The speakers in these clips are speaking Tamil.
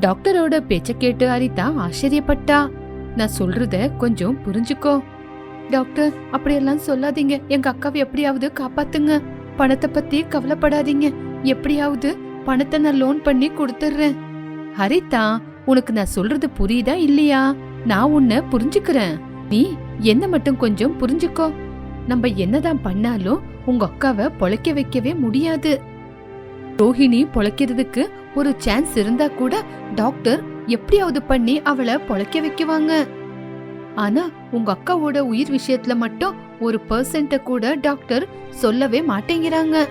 டாக்டரோட பேச்ச கேட்டு அரிதா ஆச்சரியப்பட்டா. நான் சொல்றத கொஞ்சம் புரிஞ்சுக்கோ. டாக்டர் அப்படியெல்லாம் சொல்லாதீங்க. எங்க அக்காவை எப்படியாவது காப்பாத்துங்க. பணத்தை பத்தி கவலைப்படாதீங்க. எப்படியாவது பணத்தை நான் லோன் பண்ணி கொடுத்துடுறேன் ஹரிதா உனக்கு நான் சொல்றது புரியுதா இல்லையா? நான் உன்னை புரிஞ்சுக்கிறேன். நீ என்ன மட்டும் கொஞ்சம் புரிஞ்சுக்கோ. நம்ம என்னதான் பண்ணாலும் உங்க அக்காவை பொழைக்க வைக்கவே முடியாது. ரோஹிணி பொழைக்கிறதுக்கு ஒரு சான்ஸ் இருந்தா கூட டாக்டர் எப்படியாவது பண்ணி அவளை பொழைக்க வைக்குவாங்க. ஆனா உங்க அக்காவோட உயிர் விஷயத்துல மட்டும் ஒரு பர்சன்ட கூட டாக்டர் சொல்லவே மாட்டேங்கிறாங்க.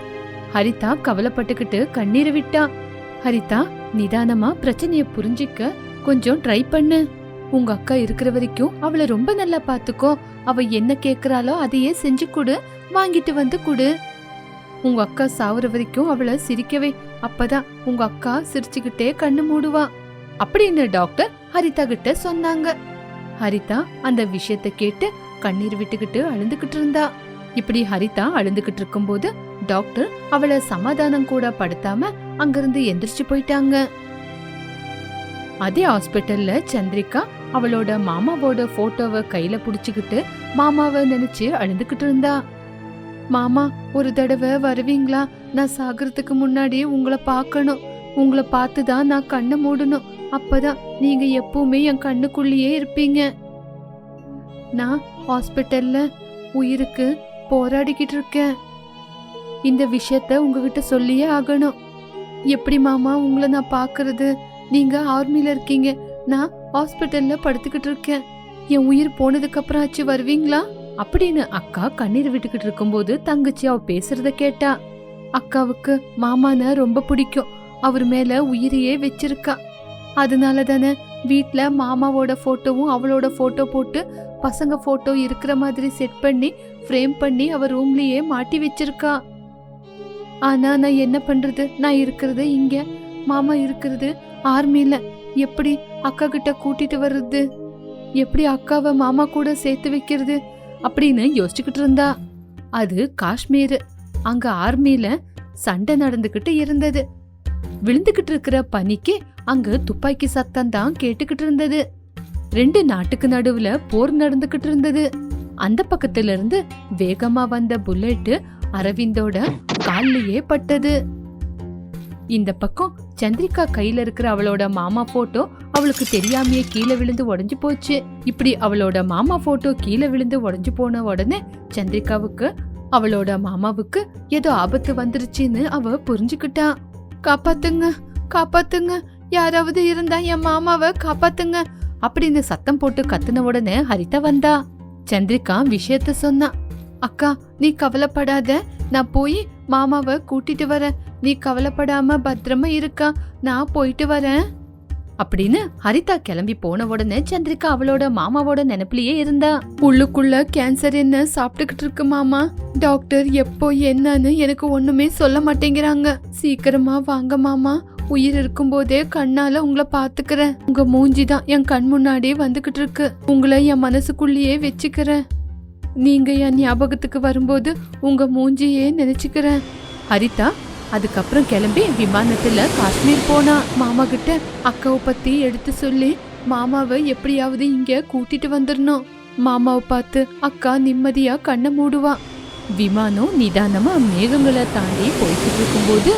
ஹரிதா கவலைப்பட்டுக்கிட்டு கண்ணீர் விட்டா. ஹரிதா நிதானமா பிரச்சனைய புரிஞ்சிக்க கொஞ்சம் ட்ரை பண்ணு. உங்க அக்கா இருக்கிற வரைக்கும் அவளை ரொம்ப நல்லா பாத்துக்கோ. அவ என்ன கேக்குறாளோ அதையே செஞ்சு கொடு. வாங்கிட்டு வந்து கொடு. உங்க அக்கா சாவுற வரைக்கும் அவளை சிரிக்கவே அப்பதான் உங்க அக்கா சிரிச்சுக்கிட்டே கண்ணு மூடுவா. அப்படின்னு டாக்டர் ஹரிதா கிட்ட சொன்னாங்க. ஹரிதா அந்த விஷயத்த கேட்டு கண்ணீர் விட்டுக்கிட்டு அழுந்துகிட்டு இருந்தா. இப்படி ஹரிதா அழுந்துகிட்டு இருக்கும்போது டாக்டர் அவளை சமாதானம் கூட படுத்தாம அங்கிருந்து எந்திரிச்சு போயிட்டாங்க. அதே ஹாஸ்பிட்டல்ல சந்திரிகா அவளோட மாமாவோட போட்டோவை கையில புடிச்சுக்கிட்டு மாமாவை நினைச்சு அழுந்துகிட்டு இருந்தா. மாமா ஒரு தடவை வருவீங்களா? நான் சாகிறதுக்கு முன்னாடி உங்களை பார்க்கணும். உங்களை பார்த்து தான் நான் கண்ணை மூடணும். அப்பதான் நீங்க எப்பவுமே என் கண்ணுக்குள்ளேயே இருப்பீங்க. நான் ஹாஸ்பிட்டல்ல உயிருக்கு போராடிக்கிட்டு இருக்கேன். இந்த விஷயத்த உங்ககிட்ட சொல்லியே ஆகணும். எப்படி மாமா உங்களை நான் பார்க்கறது? நீங்க ஆர்மியில இருக்கீங்க. நான் ஹாஸ்பிட்டல்ல படுத்துக்கிட்டு இருக்கேன். என் உயிர் போனதுக்கு அப்புறம் ஆச்சு வருவீங்களா? அப்படின்னு அக்கா கண்ணீர் விட்டுக்கிட்டு இருக்கும்போது தங்கச்சி அவ பேசுறத கேட்டா அக்காவுக்கு மாமான ரொம்ப பிடிக்கும். அவர் மேல உயிரையே வச்சிருக்கா. அதனால தானே வீட்டில் மாமாவோட ஃபோட்டோவும் அவளோட ஃபோட்டோ போட்டு பசங்க ஃபோட்டோ இருக்கிற மாதிரி செட் பண்ணி ஃப்ரேம் பண்ணி அவள் ரூம்லேயே மாட்டி வச்சிருக்கா. ஆனா நான் என்ன பண்ணுறது நான் இருக்கிறது இங்கே. மாமா இருக்கிறது ஆர்மியில் எப்படி அக்கா கிட்ட கூட்டிட்டு வர்றது? எப்படி அக்காவை மாமா கூட சேர்த்து வைக்கிறது? அப்படின்னு யோசிச்சுக்கிட்டு இருந்தா. அது காஷ்மீர். அங்க ஆர்மியில சண்டை நடந்துகிட்டு இருந்தது. விழுந்துகிட்டு இருக்கிற பனிக்கு அங்க துப்பாக்கி சத்தம் தான் கேட்டுக்கிட்டு இருந்தது. ரெண்டு நாட்டுக்கு நடுவுல போர் நடந்துகிட்டு இருந்தது. அந்த பக்கத்துல இருந்து வேகமா வந்த புல்லட் அரவிந்தோட கால்லயே பட்டது. இந்த பக்கம் சந்திரிகா கையில இருக்கிற அவளோட மாமா போட்டோ அவளுக்கு தெரியாமையே கீழே விழுந்து உடஞ்சு போச்சு. இப்படி அவளோட மாமா போட்டோ கீழே விழுந்து உடஞ்சு போன உடனே சந்திரிகாவுக்கு அவளோட மாமாவுக்கு ஏதோ ஆபத்து வந்துருச்சுன்னு அவ புரிஞ்சுக்கிட்டா. காப்பாத்துங்க காப்பாத்துங்க யாராவது இருந்தா என் மாமாவை காப்பாத்துங்க அப்படின்னு சத்தம் போட்டு கத்துன உடனே ஹரிதா வந்தா. சந்திரிகா விஷயத்த சொன்னா அக்கா நீ கவலைப்படாத நான் போய் மாமாவை கூட்டிட்டு வரேன். நீ கவலைப்படாம பத்திரமா இருக்கா? நான் போயிட்டு வரேன். அப்படின்னு ஹரிதா கிளம்பி போன உடனே சந்திரிகா அவளோட மாமாவோட நினைப்புலயே இருந்தா. உள்ளுக்குள்ள கேன்சர் என்ன சாப்பிட்டுக்கிட்டு இருக்கு மாமா? டாக்டர் எப்போ என்னன்னு எனக்கு ஒண்ணுமே சொல்ல மாட்டேங்கிறாங்க. சீக்கிரமா வாங்க மாமா. உயிர் இருக்கும்போதே கண்ணால உங்களை பாத்துக்கிறேன் உங்க மூஞ்சி தான் என் கண் முன்னாடியே வந்துகிட்டு இருக்கு. உங்களை என் மனசுக்குள்ளேயே வச்சுக்கிறேன். நீங்க என் ஞாபகத்துக்கு வரும்போது உங்க மூஞ்சியே நினைச்சுக்கிறேன். ஹரிதா அதுக்கப்புறம் கிளம்பி விமானத்துல காஷ்மீர் போனா. மாமா கிட்ட அக்காவை பத்தி எடுத்து சொல்லி மாமாவை எப்படியாவது இங்க கூட்டிட்டு வந்துடணும். மாமாவை பார்த்து அக்கா நிம்மதியா கண்ணை மூடுவா. விமானம் நிதானமா மேகங்களை தாண்டி போய்கிட்டு இருக்கும்போது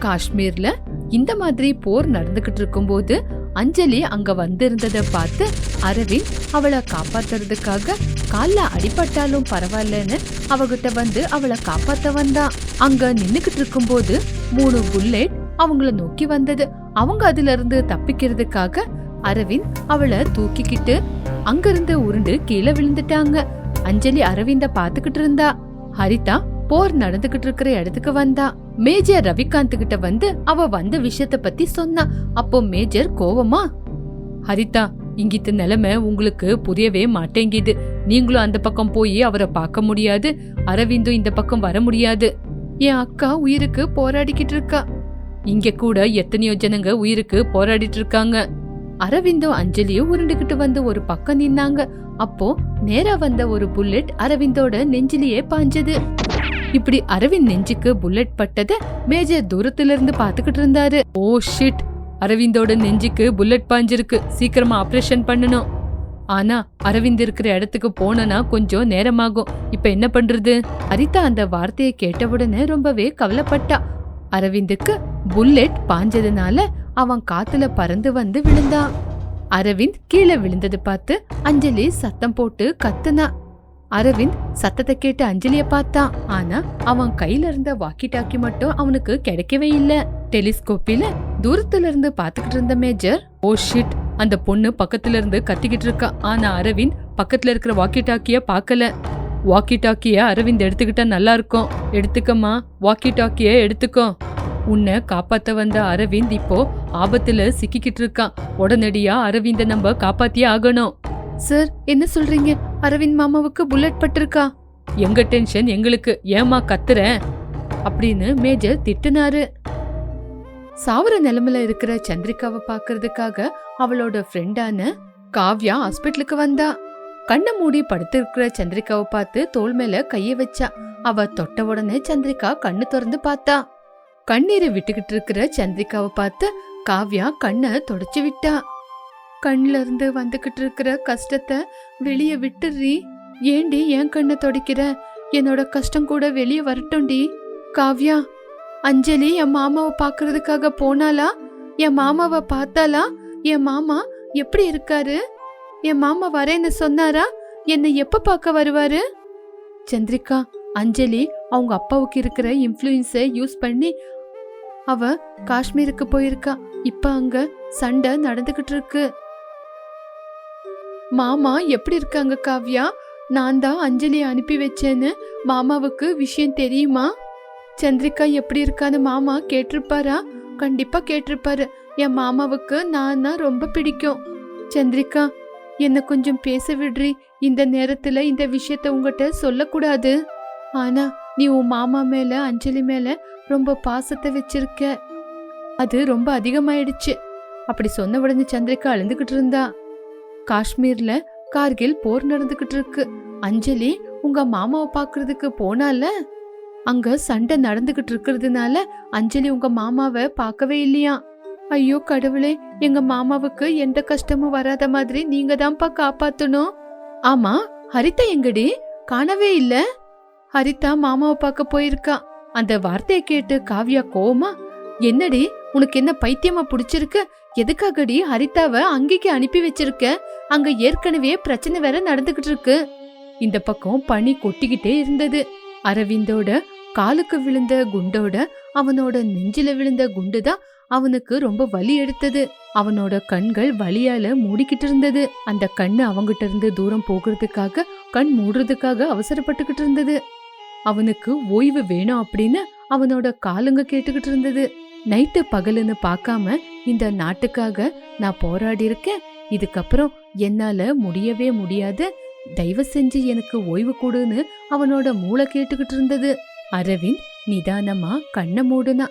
காஷ்மீர்ல இந்த மாதிரி போர் நடந்துகிட்டு இருக்கும்போது அஞ்சலி அங்க வந்திருந்ததை பார்த்து அரவிந்த் அவளை காப்பாத்துறதுக்காக கால்ல அடிபட்டாலும் பரவாயில்லன்னு அவகிட்ட வந்து அவளை காப்பாத்த வந்தான். அங்க நின்னுகிட்டு இருக்கும்போது மூணு புல்லெட் அவங்கள நோக்கி வந்தது. அவங்க அதுல இருந்து தப்பிக்கிறதுக்காக அரவிந்த் அவளை தூக்கிக்கிட்டு அங்கிருந்து உருண்டு கீழே விழுந்துட்டாங்க. அஞ்சலி அரவிந்த பாத்துக்கிட்டு இருந்தா. ஹரிதா போர் நடந்துகிட்டு இருக்கிற இடத்துக்கு வந்தா. மேஜர் ரவிகாந்த் கிட்ட வந்து அவ வந்த விஷயத்த பத்தி சொன்னா. அப்போ மேஜர் கோவமா ஹரிதா இங்கித்த நிலைமை உங்களுக்கு புரியவே மாட்டேங்குது. நீங்களும் அந்த பக்கம் போய் அவரை பார்க்க முடியாது. அரவிந்தும் இந்த பக்கம் வர முடியாது. என் அக்கா உயிருக்கு போராடிக்கிட்டு இருக்கா. இங்க கூட எத்தனையோ ஜனங்க உயிருக்கு போராடிட்டு இருக்காங்க. அரவிந்தும் அஞ்சலியும் உருண்டுகிட்டு வந்து ஒரு பக்கம் நின்னாங்க. அப்போ நேரா வந்த ஒரு புல்லட் அரவிந்தோட நெஞ்சிலேயே பாஞ்சது. இப்படி அரவிந்த் நெஞ்சுக்கு புல்லட் பட்டத மேஜர் தூரத்துல இருந்து பாத்துக்கிட்டு இருந்தாரு. ஓ ஷிட் அரவிந்தோட நெஞ்சுக்கு புல்லட் பாஞ்சிருக்கு. சீக்கிரமா ஆபரேஷன் பண்ணணும். ஆனா அரவிந்த் இருக்கிற இடத்துக்கு போனனா கொஞ்சம் நேரமாகும். இப்ப என்ன பண்றது? ஹரிதா அந்த வார்த்தையை கேட்டவுடனே ரொம்பவே கவலைப்பட்டா. அரவிந்துக்கு புல்லட் பாஞ்சதுனால அவன் காத்துல பறந்து வந்து விழுந்தான். அரவிந்த் கீழே விழுந்தது பார்த்து அஞ்சலி சத்தம் போட்டு கத்துனா. அரவிந்த் சத்தத்தை கேட்டு அஞ்சலிய பார்த்தான் ஆனா அவன் கையில இருந்த வாக்கி டாக்கி மட்டும் அவனுக்கு கிடைக்கவே இல்ல. டெலிஸ்கோப்பில தூரத்துல இருந்து பாத்துக்கிட்டு இருந்த மேஜர் ஓ ஷிட். அந்த பொண்ணு பக்கத்துல இருந்து கத்திக்கிட்டு இருக்கா. ஆனா அரவிந்த் பக்கத்துல இருக்கிற வாக்கி டாக்கிய பார்க்கல. வாக்கி டாக்கிய அரவிந்த் எடுத்துக்கிட்டா நல்லா இருக்கும். எடுத்துக்கம்மா வாக்கி டாக்கிய எடுத்துக்கோ. உன்னை காப்பாத்த வந்த அரவிந்த் இப்போ ஆபத்துல சிக்கிக்கிட்டு இருக்கான் உடனடியா அரவிந்த நம்ம காப்பாத்தியே ஆகணும். சார் என்ன சொல்றீங்க? அரவிந்த் மாமாவுக்கு புல்லட் பட்டிருக்கா? எங்க டென்ஷன் எங்களுக்கு? ஏமா கத்துற? அப்படின்னு மேஜர் திட்டுனாரு. சாவர நிலைமையில இருக்கிற சந்திரிகாவை பாக்குறதுக்காக அவளோட ஃப்ரெண்டான காவ்யா ஹாஸ்பிட்டலுக்கு வந்தா. கண்ணை மூடி படுத்திருக்கிற சந்திரிகாவை பார்த்து தோள் மேல கைய வச்சா. அவ தொட்ட உடனே சந்திரிகா கண்ணு திறந்து பார்த்தா. கண்ணீரை விட்டுக்கிட்டு இருக்கிற சந்திரிகாவை பார்த்து காவ்யா கண்ணை தொடச்சு விட்டா. கண்ணுல இருந்து வந்துக்கிட்டு இருக்கிற கஷ்டத்தை வெளியே விட்டுறி ஏண்டி என் கண்ணை துடைக்கிற? என்னோட கஷ்டம் கூட வெளியே வரட்டும்டி. காவ்யா அஞ்சலி என் மாமாவை பார்க்கறதுக்காக போனாளா? என் மாமாவை பார்த்தாலா என் மாமா எப்படி இருக்காரு? என் மாமா வரேன்னு சொன்னாரா? என்னை எப்ப பார்க்க வருவாரு? சந்திரிகா அஞ்சலி அவங்க அப்பாவுக்கு இருக்கிற இன்ஃப்ளூயன்ஸை யூஸ் பண்ணி அவ காஷ்மீருக்கு போயிருக்கா. இப்போ அங்க சண்டை நடந்துகிட்டு இருக்கு மாமா எப்படி இருக்காங்க காவ்யா? நான் தான் அஞ்சலி அனுப்பி வச்சேன்னு மாமாவுக்கு விஷயம் தெரியுமா? சந்திரிகா எப்படி இருக்கான்னு மாமா கேட்டிருப்பாரா? கண்டிப்பா கேட்டிருப்பாரு. என் மாமாவுக்கு நான் தான் ரொம்ப பிடிக்கும். சந்திரிகா என்னை கொஞ்சம் பேச விடுறி. இந்த நேரத்துல இந்த விஷயத்த உங்ககிட்ட சொல்லக்கூடாது. ஆனா நீ உன் மாமா மேல அஞ்சலி மேல ரொம்ப பாசத்தை வச்சிருக்க. அது ரொம்ப அதிகமாயிடுச்சு. அப்படி சொன்ன உடனே சந்திரிகா அழுந்துகிட்டு இருந்தா. காஷ்மீர்ல கார்கில் போர் நடந்துகிட்டு இருக்கு. அஞ்சலி உங்க மாமாவை பாக்குறதுக்கு போனால? அங்க சண்டை நடந்துகிட்டு இருக்கிறதுனால அஞ்சலி உங்க மாமாவை பார்க்கவே இல்லையா? ஐயோ கடவுளே எங்க மாமாவுக்கு எந்த கஷ்டமும் வராத மாதிரி நீங்க தான்ப்பா காப்பாத்தணும். ஆமா ஹரிதா எங்கடி? காணவே இல்ல. ஹரிதா மாமாவை பார்க்க போயிருக்கா. அந்த வார்த்தையை கேட்டு காவ்யா கோவமா என்னடி உனக்கு என்ன பைத்தியமா பிடிச்சிருக்கு? எதுக்காகடி ஹரிதாவை அங்கேக்கு அனுப்பி வச்சிருக்க? அங்க ஏற்கனவே பிரச்சனை வேற நடந்துகிட்டு இருக்கு. இந்த பக்கம் பனி கொட்டிக்கிட்டே இருந்தது. அரவிந்தோட காலுக்கு விழுந்த குண்டோட அவனோட நெஞ்சில விழுந்த குண்டுதான் அவனுக்கு ரொம்ப வலி எடுத்தது. அவனோட கண்கள் வலியால மூடிக்கிட்டு இருந்தது. அந்த கண்ணு அவங்கிட்ட இருந்து தூரம் போகிறதுக்காக கண் மூடுறதுக்காக அவசரப்பட்டுக்கிட்டு இருந்தது. அவனுக்கு ஓய்வு வேணும் அப்படின்னு அவனோட காலுங்க கேட்டுக்கிட்டு இருந்தது. நைட்டு பகலுன்னு பார்க்காம இந்த நாட்டுக்காக நான் போராடி இருக்கேன் இதுக்கப்புறம் என்னால முடியவே முடியாது. தயவு செஞ்சு எனக்கு ஓய்வு கொடுன்னு அவனோட மூளை கேட்டுக்கிட்டு இருந்தது. அரவிந்த் நிதானமா கண்ணை மூடுனா.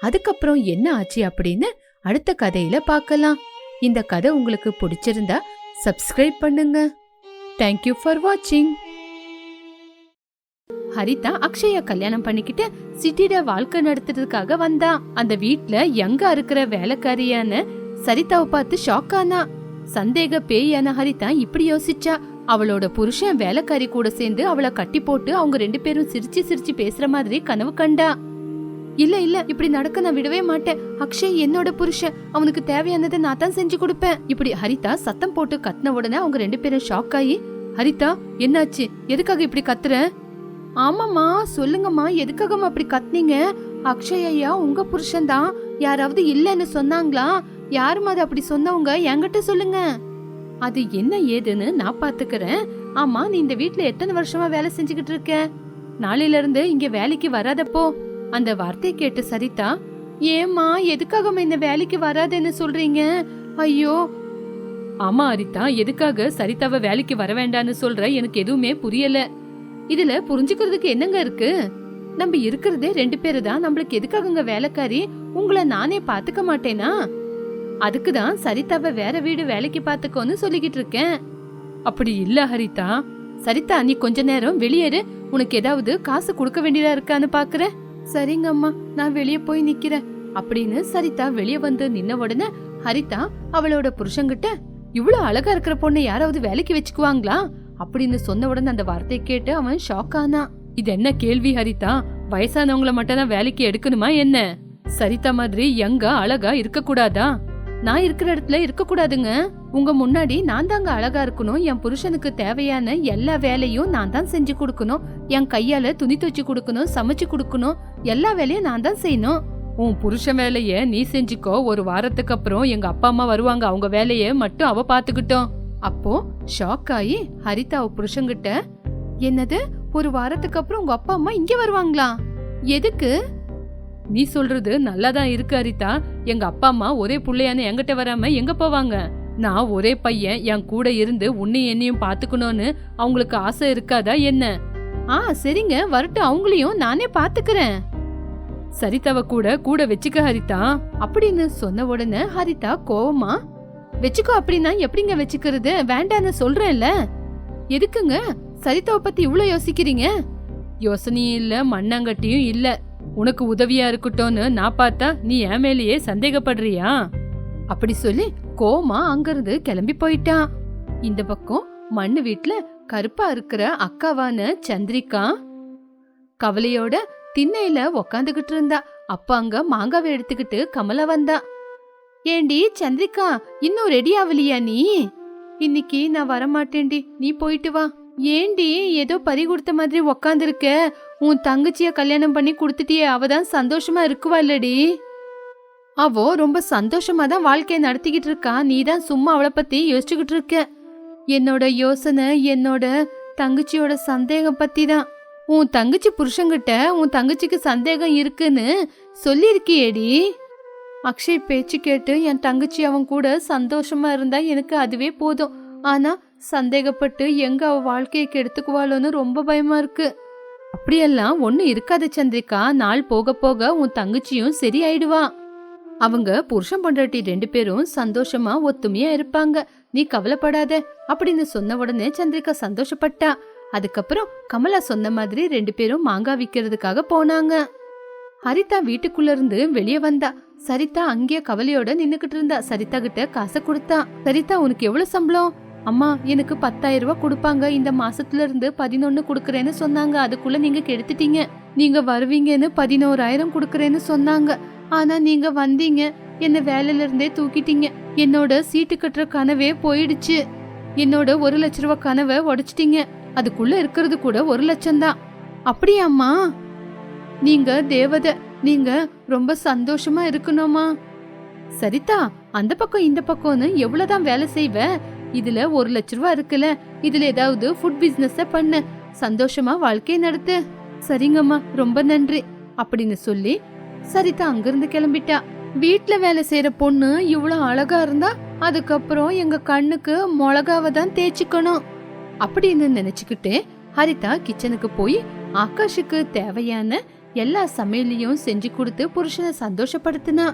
அதுக்கப்புறம் என்ன ஆச்சு அப்படின்னு அடுத்த கதையில பார்க்கலாம். இந்த கதை உங்களுக்கு பிடிச்சிருந்தா சப்ஸ்கிரைப் பண்ணுங்க. தேங்க்யூ ஃபார் வாட்சிங் ஹரிதா அக்ஷயா கல்யாணம் பண்ணிக்கிட்டு சிட்டியில வாழ்க்கை நடத்துறதுக்காக வந்தா. அந்த வீட்ல யங்கா இருக்கிற வேலைக்காரியான சரிதாவை பார்த்து ஷாக் ஆனா. சந்தேக பேயான ஹரிதா இப்படி யோசிச்சா. அவளோட புருஷன் வேலைக்காரி கூட சேர்ந்து அவளை கட்டி போட்டு அவங்க ரெண்டு பேரும் சிரிச்சு சிரிச்சு பேசுற மாதிரி கனவு கண்டா. இல்ல இல்ல இப்படி நடக்க நான் விடவே மாட்டேன். அக்ஷய் என்னோட புருஷன். அவனுக்கு தேவையானதை நான் தான் செஞ்சு கொடுப்பேன். இப்படி ஹரிதா சத்தம் போட்டு கத்தின உடனே அவங்க ரெண்டு பேரும் ஷாக் ஆகி ஹரிதா என்னாச்சு? எதுக்காக இப்படி கத்துற? ஆமாம்மா சொல்லுங்கம்மா எதுக்காகம்மா அப்படி கத்துனீங்க? அக்ஷய் ஐயா உங்க புருஷன் தான். யாராவது இல்லைன்னு சொன்னாங்களா? யாரும் அது அப்படி சொன்னவங்க என்கிட்ட சொல்லுங்க. அது என்ன ஏதுன்னு நான் பாத்துக்கிறேன். ஆமா நீ இந்த வீட்ல எத்தனை வருஷமா வேலை செஞ்சுக்கிட்டு இருக்க? நாளையில இருந்து இங்க வேலைக்கு வராதப்போ அந்த வார்த்தையை கேட்டு சரிதா ஏம்மா எதுக்காக இந்த வேலைக்கு வராதுன்னு சொல்றீங்க? ஐயோ. ஆமா அரிதா எதுக்காக சரிதாவை வேலைக்கு வர வேண்டான்னு சொல்ற எனக்கு எதுவுமே புரியல. இதுல புரிஞ்சுக்கிறதுக்கு என்னங்க இருக்கு? நம்ம இருக்கிறதே ரெண்டு பேரு தான். நம்மளுக்கு எதுக்காகங்க வேலைக்காரி? உங்களை நானே பாத்துக்க மாட்டேனா? அதுக்கு தான் சரிதாவை வேற வீடு வேலைக்கு பார்த்துக்கோன்னு சொல்லிக்கிட்டு இருக்கேன் அப்படி இல்ல ஹரிதா. சரிதா நீ கொஞ்ச நேரம் வெளியேறு. உனக்கு ஏதாவது காசு கொடுக்க வேண்டியதா இருக்கான்னு பாக்குற? சரிங்க அம்மா. நான் வெளியே போய் நிக்கிறேன். அப்படின்னு சரிதா வெளிய வந்து நின்ன உடனே ஹரிதா அவளோட புருஷங்கிட்ட இவ்வளவு அழகா இருக்கிற பொண்ணை யாராவது வேலைக்கு வச்சுக்குவாங்களா? அப்படின்னு சொன்ன உடனே அந்த வார்த்தையை கேட்டு அவன் ஷாக் ஆனான் இது என்ன கேள்வி ஹரிதா? வயசானவங்கள மட்டும் தான் வேலைக்கு எடுக்கணுமா என்ன? சரிதா மாதிரி யங்கா அழகா இருக்க கூடாதா நான் இருக்கிற இடத்துல இருக்க கூடாதுங்க உங்க முன்னாடி நான் தாங்க அழகா இருக்கணும். என் புருஷனுக்கு தேவையான எல்லா வேலையும் நான் தான் செஞ்சு கொடுக்கணும். என் கையால துணி துவச்சு கொடுக்கணும் சமைச்சு கொடுக்கணும். எல்லா வேலையும் நான் தான் செய்யணும். உன் புருஷன் வேலைய நீ செஞ்சுக்கோ. ஒரு வாரத்துக்கு அப்புறம் எங்க அப்பா அம்மா வருவாங்க. அவங்க வேலைய மட்டும் அவ பாத்துக்கிட்டோம் அப்போ ஷாக் ஆகி ஹரிதா அவ புருஷன்கிட்ட என்னது? ஒரு வாரத்துக்கு அப்புறம் உங்க அப்பா அம்மா இங்க வருவாங்களா? எதுக்கு? நீ சொல்றது நல்லாதான் இருக்கு ஹரிதா எங்க அப்பா அம்மா ஒரே பிள்ளையான எங்கிட்ட வராம எங்க போவாங்க? நான் ஒரே பையன் என் கூட இருந்து உன்னையும் என்னையும் பாத்துக்கணும்னு அவங்களுக்கு ஆசை இருக்காதா என்ன? ஆ சரிங்க. வரட்டும். அவங்களையும் நானே பாத்துக்கிறேன். சரிதாவ கூட கூட வச்சுக்க ஹரிதா. அப்படின்னு சொன்ன உடனே ஹரிதா கோவமா வச்சுக்கோ அப்படின்னா எப்படிங்க வச்சுக்கிறது? வேண்டான்னு சொல்றேன்ல. எதுக்குங்க? சரிதாவை பத்தி இவ்வளோ யோசிக்கிறீங்க? யோசனையும் இல்ல மண்ணாங்கட்டியும் இல்ல. உனக்கு உதவியா இருக்கட்டும்னு நான் பார்த்தா நீ என் மேலேயே சந்தேகப்படுறியா? அப்படி சொல்லி கோமா அங்கிருந்து கிளம்பி போயிட்டான். இந்த பக்கம் மண்ணு வீட்டுல கருப்பா இருக்கிற அக்காவான சந்திரிகா கவலையோட திண்ணையில உக்காந்துகிட்டு இருந்தா. அப்ப அங்க மாங்காவை எடுத்துக்கிட்டு கமலா வந்தா. ஏண்டி சந்திரிகா இன்னும் ரெடி ஆகலையா நீ? இன்னைக்கு நான் வரமாட்டேன்டி. நீ போயிட்டு வா. ஏண்டி ஏதோ பறி கொடுத்த மாதிரி உக்காந்துருக்க. உன் தங்கச்சிய கல்யாணம் பண்ணி கொடுத்துட்டியே அவ தான் சந்தோஷமா இருக்குவா இல்லடி? அவோ ரொம்ப சந்தோஷமா தான் வாழ்க்கையை நடத்திக்கிட்டு இருக்கா. நீ தான் சும்மா அவளை பத்தி யோசிச்சுக்கிட்டு இருக்க. என்னோட யோசனை என்னோட தங்கச்சியோட சந்தேகம் பத்தி தான். உன் தங்கச்சி புருஷங்கிட்ட உன் தங்கச்சிக்கு சந்தேகம் இருக்குன்னு சொல்லியிருக்கியேடி? அக்ஷய் பேச்சு கேட்டு என் தங்கச்சி அவன் கூட சந்தோஷமா இருந்தா எனக்கு அதுவே போதும். ஆனா சந்தேகப்பட்டு எங்க அவ வாழ்க்கையை கெடுத்துக்குவாளோன்னு ரொம்ப பயமா இருக்கு. அப்படியெல்லாம் ஒன்றும் இருக்காது சந்திரிகா. நாள் போக போக உன் தங்கச்சியும் சரியாயிடுவா. அவங்க புருஷன் பொண்டாட்டி ரெண்டு பேரும் சந்தோஷமா ஒத்துமையா இருப்பாங்க. நீ கவலைப்படாத. அப்படின்னு சொன்ன உடனே சந்திரிகா சந்தோஷப்பட்டா. அதுக்கப்புறம் கமலா சொன்ன மாதிரி ரெண்டு பேரும் மாங்காய் விக்கிறதுக்காக போனாங்க. ஹரிதா வீட்டுக்குள்ள இருந்து வெளியே வந்தா. சரிதா அங்கேயே கவலையோட நின்னுகிட்டு இருந்தா. சரிதா கிட்ட காசை கொடுத்தா. சரிதா உனக்கு எவ்வளவு சம்பளம்? அம்மா எனக்கு பத்தாயிரம் ரூபாய் கொடுப்பாங்க. இந்த மாசத்துல இருந்து பதினொன்னு கொடுக்கறேன்னு சொன்னாங்க. அதுக்குள்ள நீங்க கெடுத்துட்டீங்க. நீங்க வருவீங்கன்னு பதினோராயிரம் கொடுக்கறேன்னு சொன்னாங்க. ஆனா நீங்க வந்தீங்க. என்ன வேலையில இருந்தே தூக்கிட்டீங்க. என்னோட சீட்டு கட்டுற கனவே போயிடுச்சு. என்னோட ஒரு லட்ச ரூபாய் கனவை உடைச்சிட்டீங்க. அதுக்குள்ள இருக்கிறது கூட ஒரு லட்சம் தான். அப்படியாம்மா நீங்க தேவதை. நீங்க ரொம்ப சந்தோஷமா இருக்கணுமா? சரிதா அந்த பக்கம் இந்த பக்கம்னு எவ்வளவுதான் வேலை செய்வேன் இதுல ஒரு லட்ச ரூபா இருக்குல்ல. இதுல ஏதாவது ஃபுட் பிசினஸ் பண்ணு. சந்தோஷமா வாழ்க்கையை நடத்து. சரிங்கம்மா ரொம்ப நன்றி. அப்படின்னு சொல்லி சரிதா அங்கிருந்து கிளம்பிட்டா. வீட்டுல வேலை செய்யற பொண்ணு இவ்வளவு அழகா இருந்தா அதுக்கப்புறம் எங்க கண்ணுக்கு மிளகாவை தான் தேய்ச்சிக்கணும். அப்படின்னு நினைச்சுக்கிட்டு ஹரிதா கிச்சனுக்கு போய் ஆகாஷுக்கு தேவையான எல்லா சமையலையும் செஞ்சு கொடுத்து புருஷனை சந்தோஷப்படுத்தினா.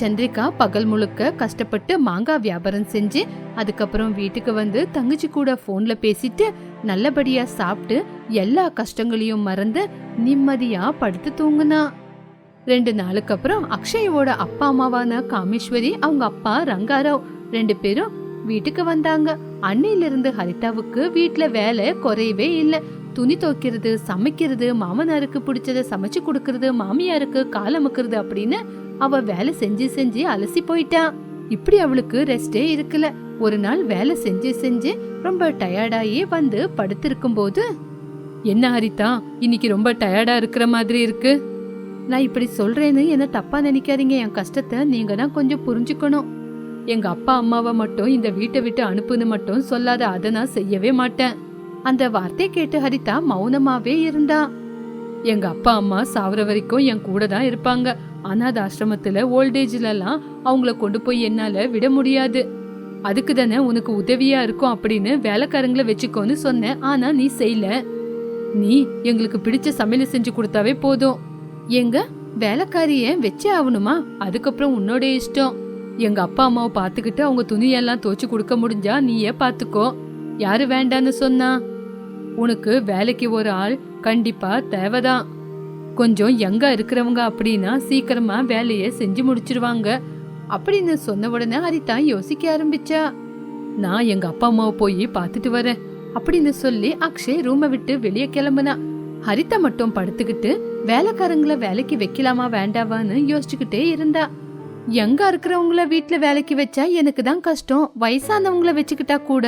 சந்திரிகா பகல் முழுக்க கஷ்டப்பட்டு மாங்காய் வியாபாரம் செஞ்சு அதுக்கப்புறம் வீட்டுக்கு வந்து தங்கச்சி கூட போன்ல பேசிட்டு நல்லபடியா சாப்பிட்டு எல்லா கஷ்டங்களையும் மறந்து நிம்மதியா படுத்து தூங்குனா. ரெண்டு நாளுக்கு அப்புறம் அக்ஷயோட அப்பா அம்மாவான காமேஸ்வரி அவங்க அப்பா ரங்காராவ் ரெண்டு பேரும் வீட்டுக்கு வந்தாங்க. அன்னையில இருந்து ஹரிதாவுக்கு வீட்டில் வேலை குறையவே இல்லை. துணி துவைக்கிறது சமைக்கிறது மாமனாருக்கு பிடிச்சத சமைச்சு கொடுக்கறது மாமியாருக்கு காலமுக்கிறது அப்படின்னு அவ வேலை செஞ்சு செஞ்சு அலசி போயிட்டா. இப்படி அவளுக்கு ரெஸ்டே இருக்கல. ஒரு நாள் வேலை செஞ்சு செஞ்சு ரொம்ப டயர்டாயே வந்து படுத்திருக்கும் போது என்ன ஹரிதா இன்னைக்கு ரொம்ப டயர்டா இருக்கிற மாதிரி இருக்கு. நான் இப்படி சொல்றேன்னு என்ன தப்பா நினைக்காதீங்க. என் கஷ்டத்தை நீங்க தான் கொஞ்சம் புரிஞ்சுக்கணும். எங்க அப்பா அம்மாவை மட்டும் இந்த வீட்டை விட்டு அனுப்புன்னு மட்டும் சொல்லாத அதை நான் செய்யவே மாட்டேன். அந்த வார்த்தை கேட்டு ஹரிதா மௌனமாவே இருந்தா. எங்க அப்பா அம்மா சாவர வரைக்கும் என் கூட தான் இருப்பாங்க. அனாத ஆசிரமத்துல ஓல்டேஜ்ல எல்லாம் அவங்கள கொண்டு போய் என்னால விட முடியாது. அதுக்கு தானே உனக்கு உதவியா இருக்கும் அப்படின்னு வேலைக்காரங்களை வச்சுக்கோன்னு சொன்னேன். ஆனா நீ செய்யல. நீ எங்களுக்கு பிடிச்ச சமையல் செஞ்சு கொடுத்தாவே போதும். எங்க? வேலைக்காரிய வச்சே ஆகணுமா? அதுக்கப்புறம் உன்னோட இஷ்டம். எங்க அப்பா அம்மாவை பாத்துக்கிட்டு அவங்க துணியெல்லாம் துவைச்சு கொடுக்க முடிஞ்சா நீயே பாத்துக்கோ யாரு வேண்டான்னு சொன்னா? உனக்கு வேலைக்கு ஒரு ஆள் கண்டிப்பா தேவைதான். கொஞ்சம் யங்கா இருக்கிறவங்க அப்படின்னா சீக்கிரமா வேலையை செஞ்சு முடிச்சிருவாங்க. அப்படின்னு சொன்ன உடனே ஹரிதா யோசிக்க ஆரம்பிச்சா நான் எங்க அப்பா அம்மாவை போய் பார்த்துட்டு வரேன் அப்படின்னு சொல்லி அக்ஷய் ரூமை விட்டு வெளியே கிளம்புனா ஹரிதா மட்டும் படுத்துக்கிட்டு வேலைக்காரங்களை வேலைக்கு வைக்கலாமா வேண்டாவான்னு யோசிச்சுக்கிட்டே இருந்தா. எங்க இருக்கிறவங்கள வீட்டுல வேலைக்கு வச்சா எனக்கு தான் கஷ்டம் வயசானவங்கள வச்சுக்கிட்டா கூட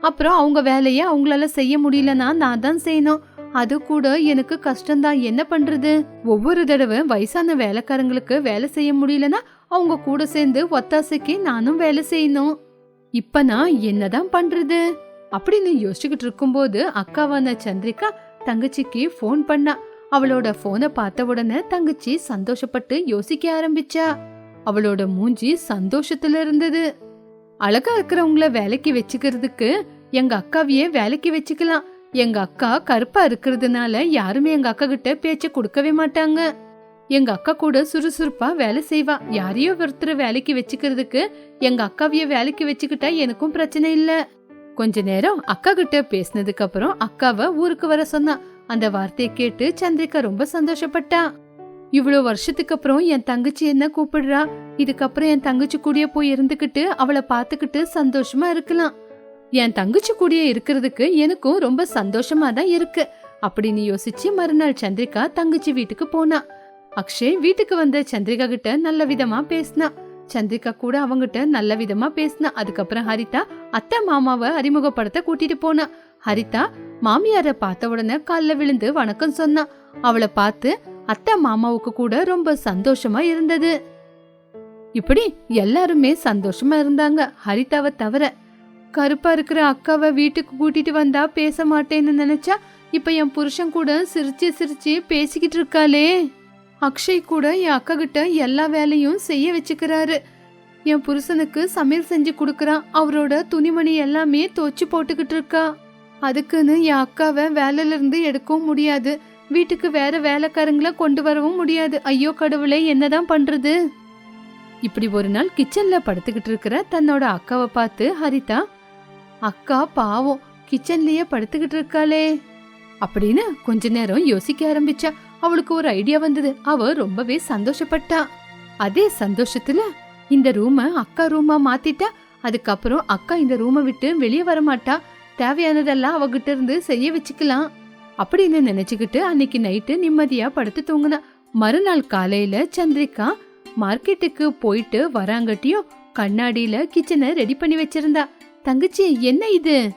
அப்புறம் அவங்க வேலையை அவங்களால செய்ய முடியலன்னா நான் தான் செய்யணும். அது கூட எனக்கு கஷ்டம்தான். என்ன பண்றது? ஒவ்வொரு தடவை வயசான வேலைக்காரங்களுக்கு வேலை செய்ய முடியலன்னா அவங்க கூட சேர்ந்து ஒத்தாசைக்கு நானும் வேலை செய்யணும். இப்ப நான் என்னதான் பண்றது? அப்படின்னு யோசிச்சுக்கிட்டு இருக்கும்போது அக்காவான சந்திரிகா தங்கச்சிக்கு ஃபோன் பண்ணா. அவளோட போனை பார்த்த உடனே தங்கச்சி சந்தோஷப்பட்டு யோசிக்க ஆரம்பிச்சா. அவளோட மூஞ்சி சந்தோஷத்துல இருந்தது. அழகா இருக்கிறவங்கள வேலைக்கு வச்சுக்கிறதுக்கு எங்க அக்காவையே வேலைக்கு வச்சுக்கலாம். எங்க அக்கா கருப்பா இருக்கிறதுனால யாருமே எங்க அக்கா கிட்ட பேச்ச கொடுக்கவே மாட்டாங்க. எங்க அக்கா கூட சுறுசுறுப்பா வேலை செய்வா. யாரையோ ஒருத்தர் வேலைக்கு வச்சுக்கிறதுக்கு எங்க அக்காவையே வேலைக்கு வச்சுக்கிட்டா எனக்கும் பிரச்சனை இல்ல. கொஞ்ச நேரம் அக்கா கிட்ட பேசினதுக்கு அப்புறம் அக்காவை ஊருக்கு வர சொன்னா. அந்த வார்த்தையை கேட்டு சந்திரிகா ரொம்ப சந்தோஷப்பட்டா. இவ்வளோ வருஷத்துக்கு அப்புறம் என் தங்கச்சி என்ன கூப்பிடுறா? இதுக்கப்புறம் என் தங்கச்சி கூடயே போய் இருந்துக்கிட்டு அவளை பார்த்துக்கிட்டு சந்தோஷமா இருக்கலாம். என் தங்கச்சி கூடயே இருக்கிறதுக்கு எனக்கும் ரொம்ப சந்தோஷமா தான் இருக்கு. அப்படின்னு யோசிச்சு மறுநாள் சந்திரிகா தங்கச்சி வீட்டுக்கு போனா. அக்ஷய் வீட்டுக்கு வந்த சந்திரிகா கிட்ட நல்ல விதமா பேசினா. சந்திரிகா கூட அவங்கிட்ட நல்ல விதமா பேசினா. அதுக்கப்புறம் ஹரிதா அத்தை மாமாவை அறிமுகப்படுத்த கூட்டிட்டு போனா. ஹரிதா மாமியார பார்த்த உடனே கால்ல விழுந்து வணக்கம் சொன்னா. அவளை பார்த்து அத்தை மாமாவுக்கு கூட ரொம்ப சந்தோஷமா இருந்தது. இப்படி எல்லாருமே சந்தோஷமா இருந்தாங்க ஹரிதாவை தவிர. கருப்பா இருக்கிற அக்காவை வீட்டுக்கு கூட்டிட்டு வந்தா பேச மாட்டேன்னு நினைச்சா இப்ப என் புருஷன் கூட சிரிச்சு சிரிச்சு பேசிக்கிட்டு இருக்காளே. அக்ஷய் கூட என் அக்கா கிட்ட எல்லா வேலையும் செய்ய வச்சுக்கிறாரு. என் புருஷனுக்கு சமையல் செஞ்சு கொடுக்கறான் அவரோட துணிமணி எல்லாமே துவச்சி போட்டுக்கிட்டு இருக்கா. அதுக்குன்னு என் அக்காவை வேலையில இருந்து எடுக்கவும் முடியாது. வீட்டுக்கு வேற வேலைக்காரங்களை கொண்டு வரவும் முடியாது. ஐயோ கடவுளே என்னதான் பண்றது? இப்படி ஒரு நாள் கிச்சன்ல படுத்துக்கிட்டு இருக்கிற தன்னோட அக்காவை பார்த்து ஹரிதா அக்கா பாவம் கிச்சன்லயே படுத்துக்கிட்டு இருக்காளே. அப்படின்னு கொஞ்ச நேரம் யோசிக்க ஆரம்பிச்சா அவளுக்கு ஒரு ஐடியா வந்தது. அவ ரொம்பவே சந்தோஷப்பட்டா. அதே சந்தோஷத்துல இந்த ரூமை அக்கா ரூமா மாத்திட்டா. அதுக்கப்புறம் அக்கா இந்த ரூமை விட்டு வெளியே வர மாட்டா தேவையானதெல்லாம் அவகிட்ட இருந்து செய்ய வச்சுக்கலாம். அப்படின்னு நினைச்சுக்கிட்டு அன்னைக்கு நைட்டு நிம்மதியா படுத்து தூங்குனான் மறுநாள் காலையில சந்திரிகா மார்க்கெட்டுக்கு போயிட்டு வராங்கட்டியும் கண்ணாடியில கிச்சனை ரெடி பண்ணி வச்சிருந்தா. தங்கச்சி என்ன இது?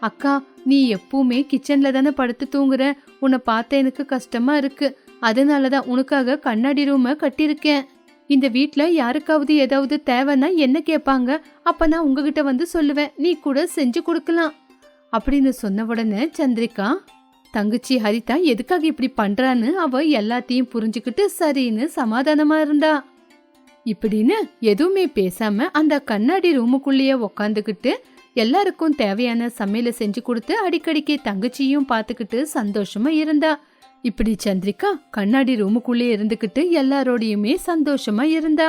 அக்கா நீ எப்பவுமே கிச்சன்ல தானே படுத்து தூங்குற. உன்னை பார்த்த எனக்கு கஷ்டமா இருக்கு. அதனாலதான் உனக்காக கண்ணாடி ரூம கட்டியிருக்கேன். இந்த வீட்ல யாருக்காவது ஏதாவது தேவைன்னா என்ன கேட்பாங்க? அப்ப நான் உங்ககிட்ட வந்து சொல்லுவேன். நீ கூட செஞ்சு கொடுக்கலாம். அப்படின்னு சொன்ன உடனே சந்திரிகா தங்கச்சி ஹரிதா எதுக்காக இப்படி பண்றான்னு அவ எல்லாத்தையும் புரிஞ்சுக்கிட்டு சரின்னு சமாதானமா இருந்தா. இப்படின்னு எதுவுமே பேசாம அந்த கண்ணாடி ரூமுக்குள்ளேயே உக்காந்துக்கிட்டு எல்லாருக்கும் தேவையான சமையலை செஞ்சு கொடுத்து அடிக்கடிக்கு தங்கச்சியும் பார்த்துக்கிட்டு சந்தோஷமா இருந்தா. இப்படி சந்திரிகா கண்ணாடி ரூமுக்குள்ளே இருந்துக்கிட்டு எல்லாரோடையுமே சந்தோஷமா இருந்தா.